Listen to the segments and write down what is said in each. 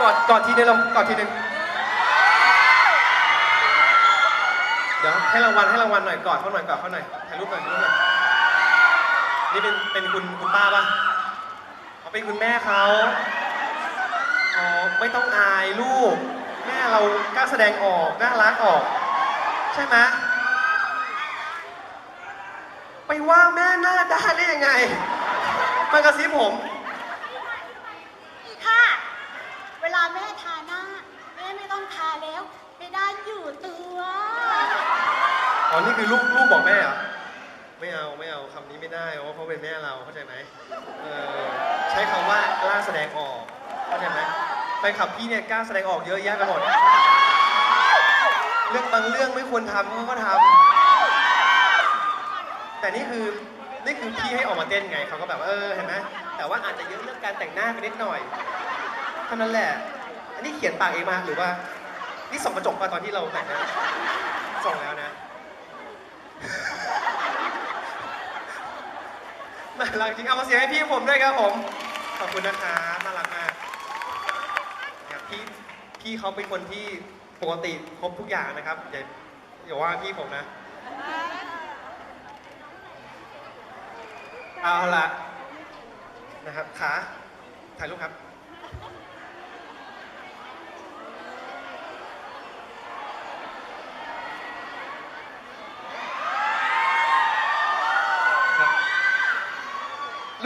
กอดกอดทีนึงเรากอดทีนึงเดี๋ยวให้รางวัลให้รางวัลหน่อยกอดเขาหน่อยกอดเขาหน่อยถ่ายรูปหน่อยถ่ายรูปหน่อยนี่เป็นเป็นคุณคุณป้าป่ะเขาเป็นคุณแม่เขาอ๋อไม่ต้องอายลูกแม่เรากล้าแสดงออกน่ารักออก ใช่ไหมไปว่าแม่หน้าด้านได้ยังไงมากระซิบผม อีกค่ะ เวลาแม่ทาหน้า แม่ไม่ต้องทาแล้ว ไม่ได้อยู่ตัว อ๋อนี่คือลูกลูกบอกแม่เหรอไม่เอาไม่เอาคำนี้ไม่ได้เพราะเขาเป็นแม่เราเข้าใจไหมเออใช้คำว่ากล้าแสดงออกเข้าใจไหมแฟนคลับพี่เนี่ยกล้าแสดงออกเยอะแยะไปหมดเรื่องบางเรื่องไม่ควรทำเขาก็ทำแต่นี่คือนี่คือพี่ให้ออกมาเต้นไงเขาก็แบบเออเห็นไหมแต่ว่าอาจจะเยอะเรื่องการแต่งหน้าไปนิดหน่อยเท่านั้นแหละ อันนี้เขียนปากเองมาหรือว่า นี่ส่องกระจกมาตอนที่เราแต่งหน้าส่องแล้วนะ น่ารักจริงเอามาเสียงให้พี่ผมด้วยครับผม ขอบคุณนะครับน่ารักมากนะครับพี่พี่เขาเป็นคนที่ปกติครบทุกอย่างนะครับอย่าอย่าว่าพี่ผมนะ เอาละนะครับขาถ่ายรูปครับ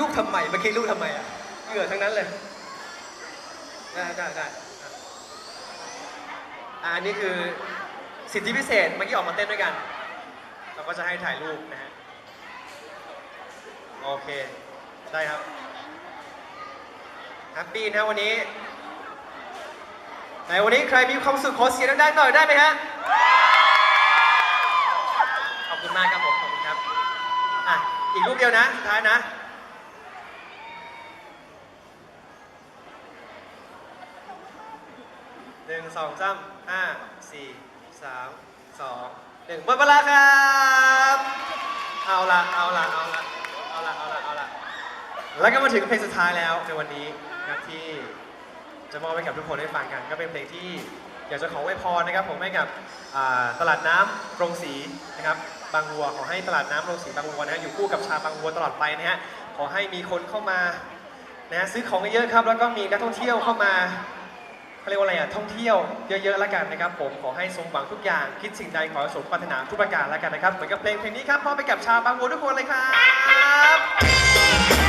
ลูกทำไมเมื่อกี้ลูกทำไมอะเหงื่อทั้งนั้นเลยได้ได้ได้อะอันนี้คือสิทธิพิเศษเมื่อกี้ออกมาเต้นด้วยกัน เราก็จะให้ถ่ายรูปนะฮะโอเค ได้ครับแฮปปี้นะวันนี้ในวันนี้ใครมีความสุขขอเสียงดังๆหน่อยได้ไหมฮะขอบคุณมากครับผมขอบคุณครับอะอีกรูปเดียวนะสุดท้ายนะ หนึ่งสองสามห้าสี่สามสองหนึ่งหมดเวลาครับ เอาละเอาละเอาละเอาละเอาละเอาละแล้วก็มาถึงเพลงสุดท้ายแล้วในวันนี้นะครับที่จะมอบให้กับทุกคนได้ฟังกัน ก็เป็นเพลงที่อยากจะขอไว้พรนะครับผมให้กับตลาดน้ำโรงสีนะครับบางวัวขอให้ตลาดน้ำโรงสีบางวัวนะฮะอยู่คู่กับชาบางวัวตลอดไปนะฮะขอให้มีคนเข้ามานะฮะซื้อของเยอะๆครับ แล้วก็มีนักท่องเที่ยวเข้ามา เรียกว่าอะไรอะท่องเที่ยวเยอะๆแล้วกันนะครับผมขอให้สมหวังทุกอย่างคิดสิ่งใดขอให้สมปรารถนาทุกประการแล้วกันนะครับเหมือนกับเพลงเพลงนี้ครับมอบไปกับชาวบางวัวทุกคนเลยครับ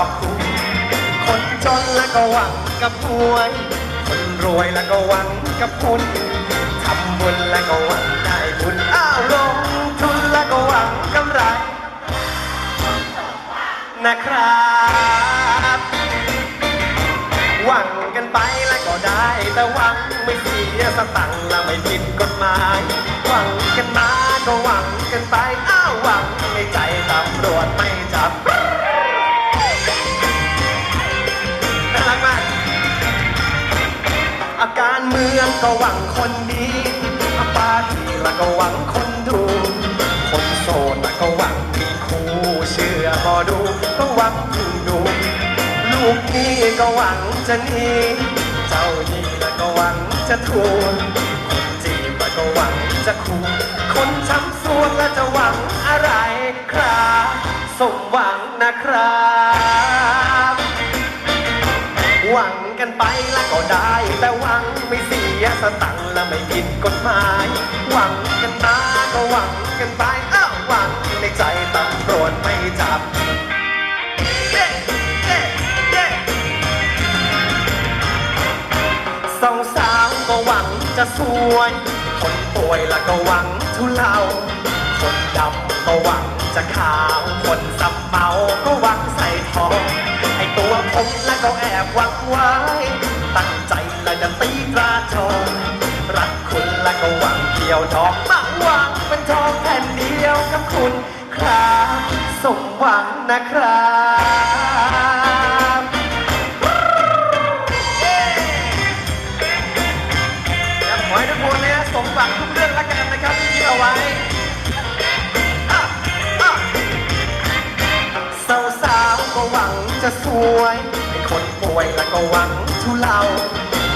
อกคุณ คนจนแล้วก็หวังกับหวย คนรวยแล้วก็หวังกับคุณทำบุญแล้วก็หวังได้บุญอ้าวลงทุนแล้วก็หวังกำไร นะครับ หวังกันไปแล้วก็ได้ แต่หวังไม่เสียสตังค์และไม่ผิดกฎหมาย หวังกันมาก็หวังกันไปอ้าวหวังในใจ มืองก็หวังคนดีอาปาทีแล้วก็หวังคนดู คนโสดล้วก็หวังมีคู่เชื่อพอดูก็หวังพึ่งดูลูกนี่ก็หวังจะหนีเจ้าหนี้ล้วก็หวังจะทวงคนจีบล้วก็หวังจะคู่คนช้ำสวงแล้วจะหวังอะไรครับสมหวังนะครับหวัง กันไปแล้วก็ได้ แต่หวังไม่เสียสตังค์และไม่ผิดกฎหมาย หวังกันมาก็หวังกันไปอ้าวหวังในใจตำรวจไม่จับเย้เย้เย้สองสาวก็หวังจะสวย คนป่วยแล้วก็หวังทุเลา คนดำก็หวังจะขาว คนสับเมาก็หวังใส่ทอง ผมแล้วก็แอบหวังไว้ ตั้งใจแล้วจะตีตราทองรักคุณแล้วก็หวังเกี่ยวทองมาหวังเป็นทองแผ่นเดียวกับคุณครับสมหวังนะครับครับขอให้ทุกคนนะสมหวังทุกเรื่องละกันนะครับที่คิดเอาไว้ วังจะสวยไอ้คนป่วยแล้วก็หวังทุเลา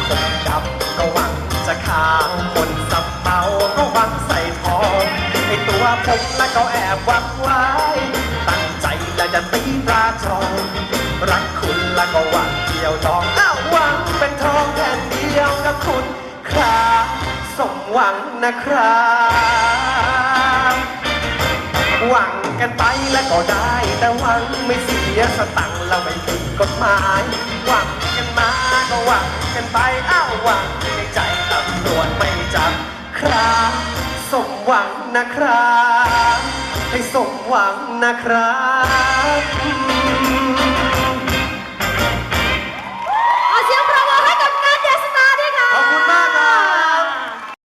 คนดำก็หวังจะขาวคนสับเมาก็หวังใส่ทองไอ้ตัวผมแล้วก็แอบหวังไว้ ตั้งใจแล้วจะตีราทองรักคุณแล้วก็หวังเกี่ยวทองอ้าวหวังเป็นทองแทนเดียวกับคุณครับสมหวังนะครับ หวังกันไปแล้วก็ได้ แต่หวังไม่เสียสตังค์เราไม่ผิดกฎหมาย หวังกันมาก็หวังกันไปอ้าวหวังในใจตำรวจไม่จับครับสมหวังนะครับให้สมหวังนะครับ